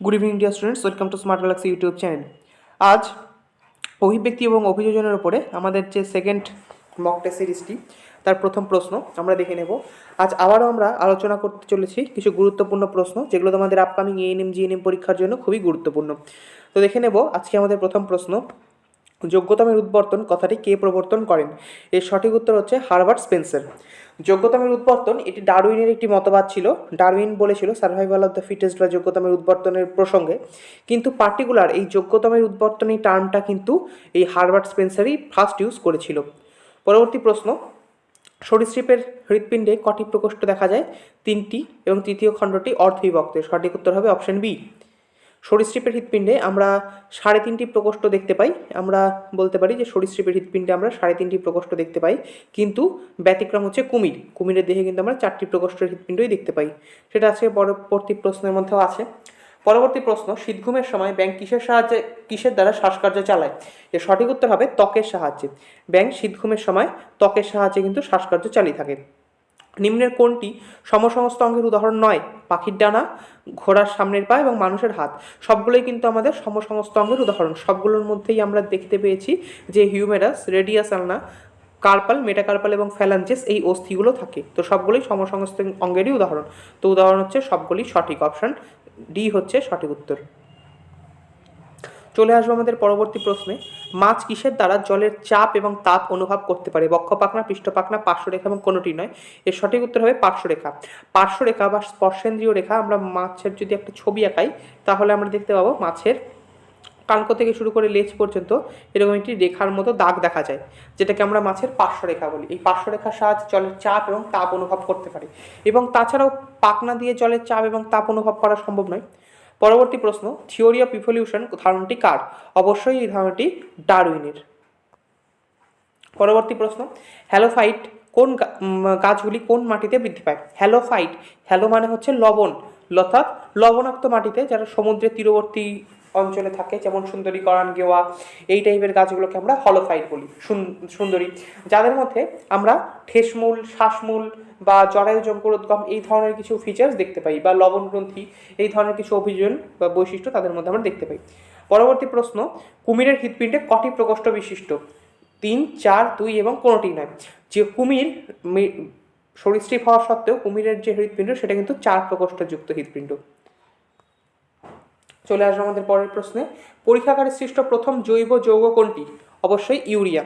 Good evening dear students welcome to Smart Galaxy YouTube channel আজ অভিব্যক্তি এবং অভিযোজনের উপরে আমাদের যে সেকেন্ড মক টেস্ট সিরিজটি তার প্রথম প্রশ্ন আমরা দেখে নেব। আজ আবারও আমরা আলোচনা করতে চলেছি কিছু গুরুত্বপূর্ণ প্রশ্ন, যেগুলো তোমাদের আপকামিং এএনএম জিএনএম পরীক্ষার জন্য খুবই গুরুত্বপূর্ণ। তো দেখে নেব আজকে আমাদের প্রথম প্রশ্ন যোগ্যতমের উদ্বর্তন, কথাটি কে প্রবর্তন করেন? এর সঠিক উত্তর হচ্ছে হারবার্ট স্পেন্সার। যোগ্যতমের উদ্বর্তন, এটি ডারউইনের একটি মতবাদ ছিল। ডারউইন বলেছিল সার্ভাইভাল অফ দ্য ফিটেস্ট বা যোগ্যতমের উদ্বর্তনের প্রসঙ্গে। কিন্তু পার্টিকুলার এই যোগ্যতমের উদ্বর্তন এই টার্মটা কিন্তু এই হারবার্ট স্পেন্সারই ফার্স্ট ইউজ করেছিল। পরবর্তী প্রশ্ন, সরীসৃপের হৃৎপিণ্ডে কটি প্রকোষ্ঠ দেখা যায়? তিনটি এবং তৃতীয় খণ্ডটি অর্ধবিভক্ত। সঠিক উত্তর হবে অপশন বি। সরীসৃপের হৃৎপিণ্ডে আমরা সাড়ে তিনটি প্রকোষ্ঠ দেখতে পাই। আমরা বলতে পারি যে সরীসৃপের হৃৎপিণ্ডে আমরা সাড়ে তিনটি প্রকোষ্ঠ দেখতে পাই। কিন্তু ব্যতিক্রম হচ্ছে কুমির। কুমিরের দেহে কিন্তু আমরা চারটি প্রকোষ্ঠের হৃৎপিণ্ডই দেখতে পাই। সেটা আজকে পরবর্তী প্রশ্নের মধ্যেও আছে। পরবর্তী প্রশ্ন, শীতঘুমের সময় ব্যাংক কিসের সাহায্যে, কিসের দ্বারা শ্বাসকার্য চালায়? এর সঠিক উত্তর হবে ত্বকের সাহায্যে। ব্যাংক শীতঘুমের সময় ত্বকের সাহায্যে কিন্তু শ্বাসকার্য চালিয়ে থাকে। নিম্নের কোনটি? সমসমস্ত অঙ্গের উদাহরণ নয়, পাখির ডানা, ঘোড়ার সামনের পা এবং মানুষের হাত। সবগুলোই কিন্তু আমাদের সমসমস্ত অঙ্গের উদাহরণ। সবগুলোর মধ্যেই আমরা দেখতে পেয়েছি যে humerus, radius ulna, carpal, metacarpal এবং ফ্যালাঞ্জেস এই অস্থিগুলো থাকে। তো সবগুলোই সমসমস্ত অঙ্গেরই উদাহরণ। তো উদাহরণ হচ্ছে সবগুলি সঠিক। অপশন ডি হচ্ছে সঠিক উত্তর। চলে আসব আমাদের পরবর্তী প্রশ্নে। মাছ কিসের দ্বারা জলের চাপ এবং তাপ অনুভব করতে পারে? বক্ষপাকনা পৃষ্ঠপাকনা পার্শ্বরেখা এবং কোনোটি নয়। এর সঠিক উত্তর হবে পার্শ্বরেখা। পার্শ্বরেখা বা স্পর্শেন্দ্রীয় রেখা আমরা মাছের যদি একটা ছবি আঁকাই, তাহলে আমরা দেখতে পাবো মাছের কানকো থেকে শুরু করে লেজ পর্যন্ত এরকম একটি রেখার মতো দাগ দেখা যায়, যেটাকে আমরা মাছের পার্শ্বরেখা বলি। এই পার্শ্বরেখার সাহায্যে জলের চাপ এবং তাপ অনুভব করতে পারি। এবং তাছাড়াও পাকনা দিয়ে জলের চাপ এবং তাপ অনুভব করা সম্ভব নয়। পরবর্তী প্রশ্ন থিওরি অফ ইভলিউশন ধারণাটি কার? অবশ্যই এই ধারণাটি ডারউইনের। পরবর্তী প্রশ্ন হ্যালোফাইট কোন গাছগুলি কোন মাটিতে বৃদ্ধি পায়? হ্যালোফাইট হ্যালো মানে হচ্ছে লবণ, অর্থাৎ লবণাক্ত মাটিতে যারা সমুদ্রের তীরবর্তী অঞ্চলে থাকে, যেমন সুন্দরী করান গেওয়া, এই টাইপের গাছগুলোকে আমরা হলোফাইট বলি, সুন- সুন্দরী। যাদের মধ্যে আমরা ঠেসমূল শ্বাসমূল বা জরায়ু জঙ্কুরোদ্গম এই ধরনের কিছু ফিচার্স দেখতে পাই বা লবণ গ্রন্থি এই ধরনের কিছু অভিযোজন বা বৈশিষ্ট্য তাদের মধ্যে আমরা দেখতে পাই। পরবর্তী প্রশ্ন, কুমিরের হৃৎপিণ্ডে কটি প্রকোষ্ঠ বিশিষ্ট? তিন, চার, দুই এবং কোনোটি নয়। যে কুমির সরীসৃপ হওয়া সত্ত্বেও কুমিরের যে হৃৎপিণ্ড সেটা কিন্তু চার প্রকোষ্ঠযুক্ত হৃৎপিণ্ড। চলে আসব আমাদের পরের প্রশ্নে। পরীক্ষাগারে সৃষ্ট প্রথম জৈব যৌগ কোনটি? অবশ্যই ইউরিয়া।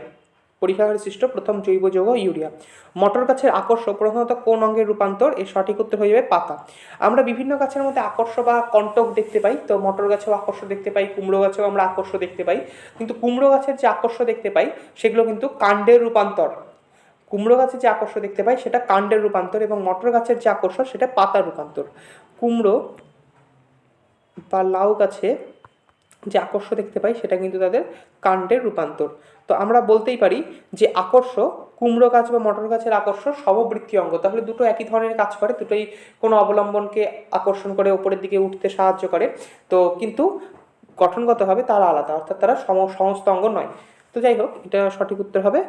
পরীক্ষাগারে সৃষ্ট প্রথম জৈব যৌগ ইউরিয়া। মটর গাছের আকর্ষ প্রধানত কোন অঙ্গের রূপান্তর? এর সঠিক উত্তর হয়ে যাবে পাতা। আমরা বিভিন্ন গাছের মধ্যে আকর্ষ বা কণ্টক দেখতে পাই, তো মটর গাছেও আকর্ষ দেখতে পাই, কুমড়ো গাছেও আমরা আকর্ষ দেখতে পাই। কিন্তু কুমড়ো গাছের যে আকর্ষ দেখতে পাই, সেগুলো কিন্তু কাণ্ডের রূপান্তর। কুমড়ো গাছের যে আকর্ষ দেখতে পাই, সেটা কাণ্ডের রূপান্তর এবং মটর গাছের যে আকর্ষ, সেটা পাতার রূপান্তর। কুমড়ো বা লাউ গাছে যে আকর্ষ দেখতে পাই, সেটা কিন্তু তাদের কাণ্ডের রূপান্তর। তো আমরা বলতেই পারি যে আকর্ষ, কুমড়ো গাছ বা মটর গাছের আকর্ষ সমবৃত্তি অঙ্গ। তাহলে দুটো একই ধরনের কাজ করে, দুটোই কোনো অবলম্বনকে আকর্ষণ করে ওপরের দিকে উঠতে সাহায্য করে। তো কিন্তু গঠনগতভাবে তারা আলাদা, অর্থাৎ তারা সম, সমস্ত অঙ্গ নয়। তো যাই হোক, এটা সঠিক উত্তর হবে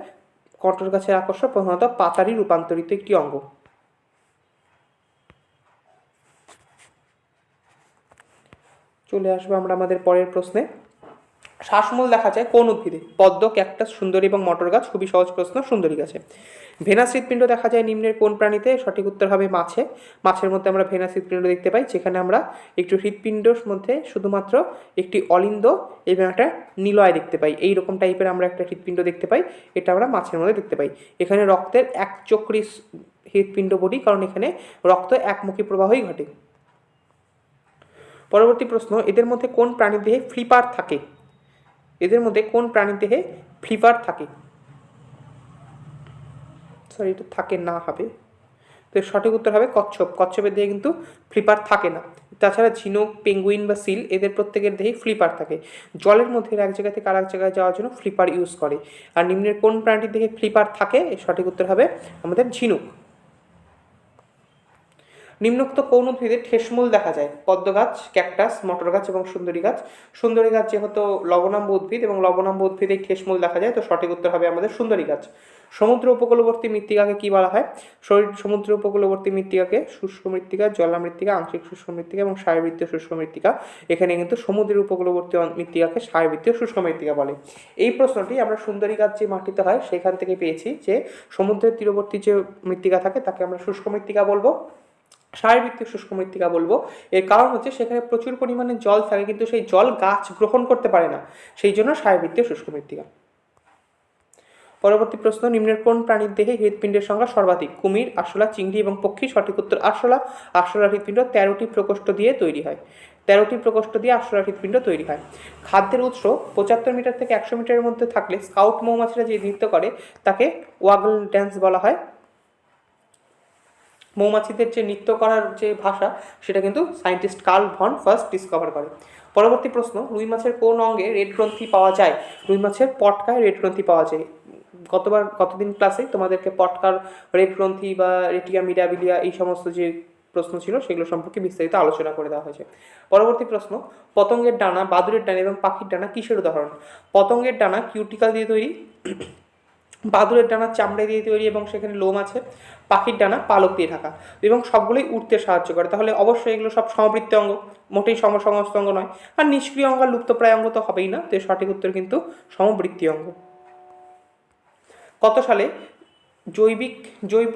কটর গাছের আকর্ষ প্রধানত পাতারই রূপান্তরিত একটি অঙ্গ। চলে আসব আমরা আমাদের পরের প্রশ্নে। শ্বাসমূল দেখা যায় কোন উদ্ভিদে? পদ্ম, ক্যাকটাস, সুন্দরী এবং মটর গাছ, খুবই সহজ প্রশ্ন, সুন্দরী গাছে। ভেনাস হৃৎপিণ্ড দেখা যায় নিম্নের কোন প্রাণীতে? সঠিক উত্তর হবে মাছে। মাছের মধ্যে আমরা ভেনাস হৃৎপিণ্ড দেখতে পাই, যেখানে আমরা একটু হৃৎপিণ্ডর মধ্যে শুধুমাত্র একটি অলিন্দ এবং একটা নিলয় দেখতে পাই। এই রকম টাইপের আমরা একটা হৃৎপিণ্ড দেখতে পাই, এটা আমরা মাছের মধ্যে দেখতে পাই। এখানে রক্তের এক চক্রি হৃৎপিণ্ড বলি, কারণ এখানে রক্ত একমুখী প্রবাহই ঘটে। পরবর্তী প্রশ্ন, এদের মধ্যে কোন প্রাণীর দেহে ফ্লিপার থাকে? এদের মধ্যে কোন প্রাণীর দেহে ফ্লিপার থাকে? সরি এটা থাকে না হবে। তো সঠিক উত্তর হবে কচ্ছপ। কচ্ছপের দেহে কিন্তু ফ্লিপার থাকে না। তাছাড়া ঝিনুক, পেঙ্গুইন বা সিল, এদের প্রত্যেকের দেহে ফ্লিপার থাকে। জলের মধ্যে এক জায়গা থেকে আরেক জায়গায় যাওয়ার জন্য ফ্লিপার ইউজ করে। আর নিম্নের কোন প্রাণীর দেহে ফ্লিপার থাকে? সঠিক উত্তর হবে আমাদের ঝিনুক। নিম্নোক্ত কোন উদ্ভিদে ঠেসমূল দেখা যায়। পদ্ম গাছ ক্যাকটাস মটর গাছ এবং সুন্দরী গাছ সুন্দরী গাছ যেহেতু লবণাম্ব উদ্ভিদ এবং লবণাম্ব উদ্ভিদে ঠেসমূল দেখা যায়, তো সঠিক উত্তর হবে আমাদের সুন্দরী গাছ সমুদ্র উপকূলবর্তী মৃত্তিকাকে কি বলা হয়? শরীর, সমুদ্র উপকূলবর্তী মৃত্তিকাকে শুষ্ক মৃত্তিকা জলামৃত্তিকা আংশিক শুষ্ক মৃত্তিকা এবং সারবৃত্তীয় শুষ্ক মৃত্তিকা। এখানে কিন্তু সমুদ্রের উপকূলবর্তী মৃত্তিকাকে সারবৃত্তীয় শুষ্ক মৃত্তিকা বলে। এই প্রশ্নটি আমরা সুন্দরী গাছ যে মাটিতে হয়, সেখান থেকে পেয়েছি যে সমুদ্রের তীরবর্তী যে মৃত্তিকা থাকে, তাকে আমরা শুষ্ক মৃত্তিকা বলব। সারবৃত্তীয় শুষ্ক মৃত্তিকা বলব। এর কারণ হচ্ছে সেখানে প্রচুর পরিমাণে জল থাকে, কিন্তু সেই জল গাছ গ্রহণ করতে পারে না। সেই জন্য সারবৃত্তীয় শুষ্ক মৃত্তিকা। পরবর্তী প্রশ্ন, নিম্নের কোন প্রাণীর দেহে হৃৎপিণ্ডের সংখ্যা সর্বাধিক? কুমির, আরশোলা, চিংড়ি এবং পক্ষী। সঠিক উত্তর, আরশোলা। আরশোলা হৃৎপিণ্ড তেরোটি প্রকোষ্ঠ দিয়ে তৈরি হয়। তেরোটি প্রকোষ্ঠ দিয়ে আরশোলা হৃৎপিণ্ড তৈরি হয়। খাদ্যের উৎস, পঁচাত্তর মিটার থেকে একশো মিটারের মধ্যে থাকলে স্কাউট মৌমাছিরা যে নৃত্য করে, তাকে ওয়াগল ড্যান্স বলা হয়। মৌমাছিদের যে নৃত্য করার যে ভাষা, সেটা কিন্তু scientist Karl von first discover করে। পরবর্তী প্রশ্ন, রুই মাছের কোন অঙ্গে রেড গ্রন্থি পাওয়া যায়? রুই মাছের পটকায় রেড গ্রন্থি পাওয়া যায়। গতবার, গতদিন ক্লাসে তোমাদেরকে পটকার রেড গ্রন্থি বা রেটিয়া মিডাবিলিয়া এই সমস্ত যে প্রশ্ন ছিল, সেগুলো সম্পর্কে বিস্তারিত আলোচনা করে দেওয়া হয়েছে। পরবর্তী প্রশ্ন, পতঙ্গের ডানা বাদুরের ডানা এবং পাখির ডানা কিসের উদাহরণ? পতঙ্গের ডানা কিউটিকাল দিয়ে তৈরি বাদুরের ডানা চামড়া দিয়ে তৈরি এবং সেখানে লোম আছে, পাখির ডানা, পালক দিয়ে ঢাকা এবং সবগুলোই উঠতে সাহায্য করে। তাহলে অবশ্যই এগুলো সব সমবৃত্ত অঙ্গ, মোটেই সম সমস্ত অঙ্গ নয়। আর নিষ্ক্রিয় অঙ্গ লুপ্তপ্রায় অঙ্গ তো হবেই না, তো সঠিক উত্তর কিন্তু সমবৃত্তি অঙ্গ। কত সালে জৈবিক, জৈব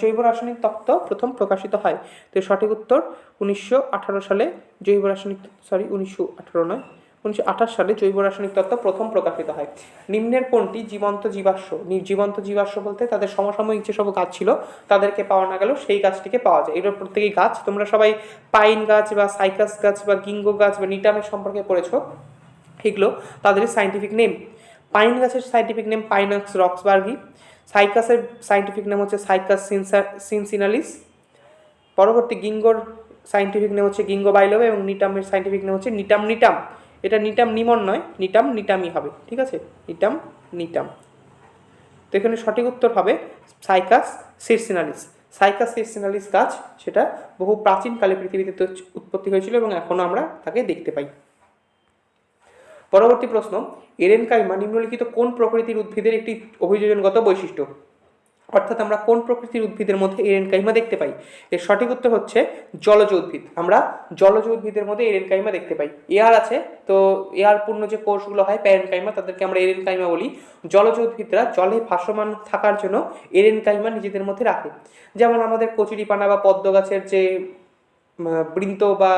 জৈব রাসায়নিক তত্ত্ব প্রথম প্রকাশিত হয়? তো সঠিক উত্তর উনিশশো আঠারো সালে জৈব রাসায়নিক সরি উনিশশো নয়। উনিশশো আঠাশ সালে জৈব রাসায়নিক তত্ত্ব প্রথম প্রকাশিত হয়। নিম্নের কোনটি? জীবন্ত জীবাশ্ম। জীবন্ত জীবাশ্ম বলতে তাদের সমসাময়িক যেসব গাছ ছিল, তাদেরকে পাওয়া না গেলেও সেই গাছটিকে পাওয়া যায়। এগুলোর প্রত্যেকেই গাছ, তোমরা সবাই পাইন গাছ বা সাইকাস গাছ বা গিঙ্গো গাছ বা নিটামের সম্পর্কে পড়েছো, এগুলো তাদের সাইন্টিফিক নেম পাইন গাছের সাইন্টিফিক নেম পাইনাক্স রক্সবার্গি। সাইকাসের সাইন্টিফিক নেম হচ্ছে সাইকাস সিনসিনালিস। পরবর্তী গিঙ্গোর সাইন্টিফিক নেম হচ্ছে গিঙ্গো বাইলোভ এবং নিটামের সাইন্টিফিক নেম হচ্ছে নিটাম নিটাম। এটা নিটাম নিমন নয়, নিটাম নিটামই হবে, ঠিক আছে? নিটাম নিটাম। তো এখানে সঠিক উত্তর হবে সাইকাস সিরসিনালিস। সাইকাস সিরসিনালিস গাছ, সেটা বহু প্রাচীনকালে পৃথিবীতে উৎপত্তি হয়েছিল এবং এখনও আমরা তাকে দেখতে পাই। পরবর্তী প্রশ্ন, এরেনকাইমা নিম্নলিখিত কোন প্রকৃতির উদ্ভিদের একটি অভিযোজনগত বৈশিষ্ট্য? অর্থাৎ আমরা কোন প্রকৃতির উদ্ভিদের মধ্যে এরেনকাইমা দেখতে পাই? এর সঠিক উত্তর হচ্ছে জলজ উদ্ভিদ। আমরা জলজ উদ্ভিদের মধ্যে এরেনকাইমা দেখতে পাই। এয়ার আছে, তো এয়ার পূর্ণ যে কোষগুলো হয় প্যারেনকাইমা তাদেরকে আমরা এরেনকাইমা বলি। জলজ উদ্ভিদরা জলে ভাসমান থাকার জন্য এরেনকাইমা নিজেদের মধ্যে রাখে। যেমন আমাদের কচুরিপানা বা পদ্ম গাছের যে বৃন্ত বা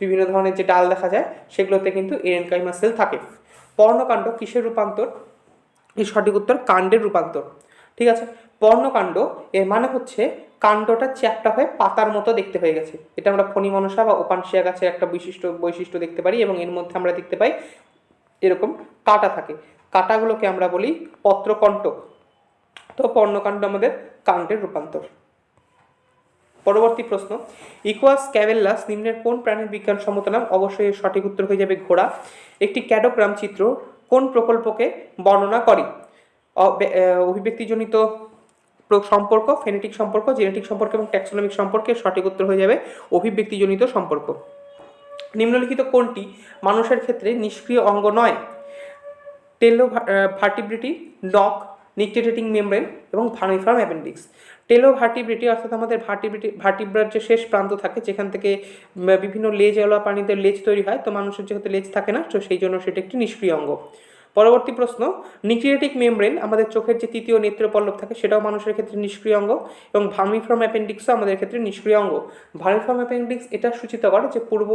বিভিন্ন ধরনের যে ডাল দেখা যায়, সেগুলোতে কিন্তু এরেনকাইমা সেল থাকে। পর্ণকাণ্ড কিসের রূপান্তর? এর সঠিক উত্তর কাণ্ডের রূপান্তর। ঠিক আছে? পর্ণকাণ্ড এর মানে হচ্ছে কাণ্ডটা চ্যাপ্টা হয়ে পাতার মতো দেখতে হয়ে গেছে। এটা আমরা ফণি মনসা বা ওপানশিয়া গাছের একটা বিশিষ্ট বৈশিষ্ট্য দেখতে পারি এবং এর মধ্যে আমরা দেখতে পাই এরকম কাটা থাকে। কাটাগুলোকে আমরা বলি পত্রকণ্ঠ তো পর্ণকাণ্ড আমাদের কাণ্ডের রূপান্তর। পরবর্তী প্রশ্ন, ইকুয়াস ক্যাভেল্লাস নিম্নের কোন প্রাণীর বিজ্ঞানসম্মত নাম? অবশ্যই সঠিক উত্তর হয়ে যাবে ঘোড়া। একটি ক্যাডোগ্রাম চিত্র কোন প্রকল্পকে বর্ণনা করে? অভিব্যক্তিজনিত সম্পর্ক, ফেনেটিক সম্পর্ক, জেনেটিক সম্পর্ক এবং ট্যাক্সোনমিক সম্পর্কের সঠিক উত্তর হয়ে যাবে অভিব্যক্তিজনিত সম্পর্ক। নিম্নলিখিত কোনটি? মানুষের ক্ষেত্রে নিষ্ক্রিয় অঙ্গ নয়। টেলো ভার্টিব্রিটি নক নিকটেটেটিং মেমব্রেন এবং ভার্মিফর্ম অ্যাপেন্ডিক্স। টেলো ভার্টিব্রিটি অর্থাৎ আমাদের ভার্টিব্রিটি, ভার্টিব্রার যে শেষ প্রান্ত থাকে, যেখান থেকে বিভিন্ন লেজ লেজওয়ালা প্রাণীদের লেজ তৈরি হয়, তো মানুষের যেহেতু লেজ থাকে না, তো সেই জন্য সেটা একটি নিষ্ক্রিয় অঙ্গ। পরবর্তী প্রশ্ন নিক্রিয়েটিক মেমব্রেন আমাদের চোখের যে তৃতীয় নেত্রপল্লব থাকে সেটাও মানুষের ক্ষেত্রে নিষ্ক্রিয় অঙ্গ এবং ভার্মিফর্ম অ্যাপেন্ডিক্সও আমাদের ক্ষেত্রে নিষ্ক্রিয় অঙ্গ। ভার্মিফর্ম অ্যাপেন্ডিক্স এটা সূচিত করে যে পূর্ব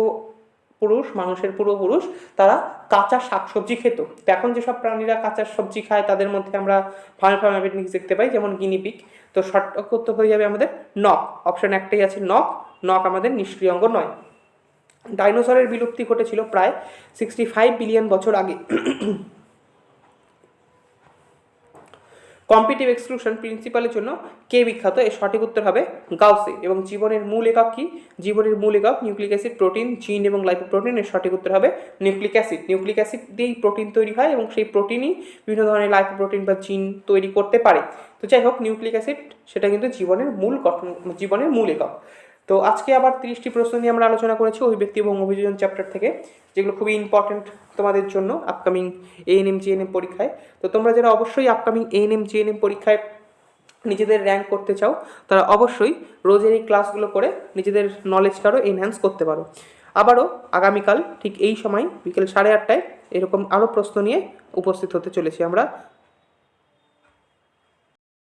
পুরুষ, মানুষের পূর্বপুরুষ, তারা কাঁচা শাকসবজি খেত। এখন যেসব প্রাণীরা কাঁচা সবজি খায়, তাদের মধ্যে আমরা ভার্মিফর্ম অ্যাপেন্ডিক্স দেখতে পাই, যেমন গিনিপিক তো সঠিক উত্তর হয়ে যাবে আমাদের নখ। অপশন একটাই আছে নখ। নখ আমাদের নিষ্ক্রিয় অঙ্গ নয়। ডাইনোসরের বিলুপ্তি ঘটেছিল প্রায় সিক্সটি ফাইভ বিলিয়ন বছর আগে। কম্পিটিভ এক্সক্লুশন প্রিন্সিপালের জন্য কে বিখ্যাত? এর সঠিক উত্তর হবে গাউসে। এবং জীবনের মূল একক কি? জীবনের মূল একক নিউক্লিক অ্যাসিড, প্রোটিন, জিন এবং লাইপোপ্রোটিন। এর সঠিক উত্তর হবে নিউক্লিক অ্যাসিড। নিউক্লিক অ্যাসিড দিয়েই প্রোটিন তৈরি হয় এবং সেই প্রোটিনই বিভিন্ন ধরনের লাইপোপ্রোটিন বা জিন তৈরি করতে পারে। তো যাই হোক, নিউক্লিক অ্যাসিড সেটা কিন্তু জীবনের মূল গঠন, জীবনের মূল একক। তো আজকে আবার তিরিশটি প্রশ্ন নিয়ে আমরা আলোচনা করেছি অভিব্যক্তি এবং অভিযোজন চ্যাপ্টার থেকে, যেগুলো খুবই ইম্পর্টেন্ট তোমাদের জন্য আপকামিং এএনএম জিএনএম পরীক্ষায়। তো তোমরা যারা অবশ্যই আপকামিং এএনএম জিএনএম পরীক্ষায় নিজেদের র্যাঙ্ক করতে চাও, তারা অবশ্যই রোজের এই ক্লাসগুলো করে নিজেদের নলেজটা আরও এনহ্যান্স করতে পারো। আবারও আগামীকাল ঠিক এই সময় বিকেল সাড়ে আটটায় এরকম আরও প্রশ্ন নিয়ে উপস্থিত হতে চলেছি আমরা।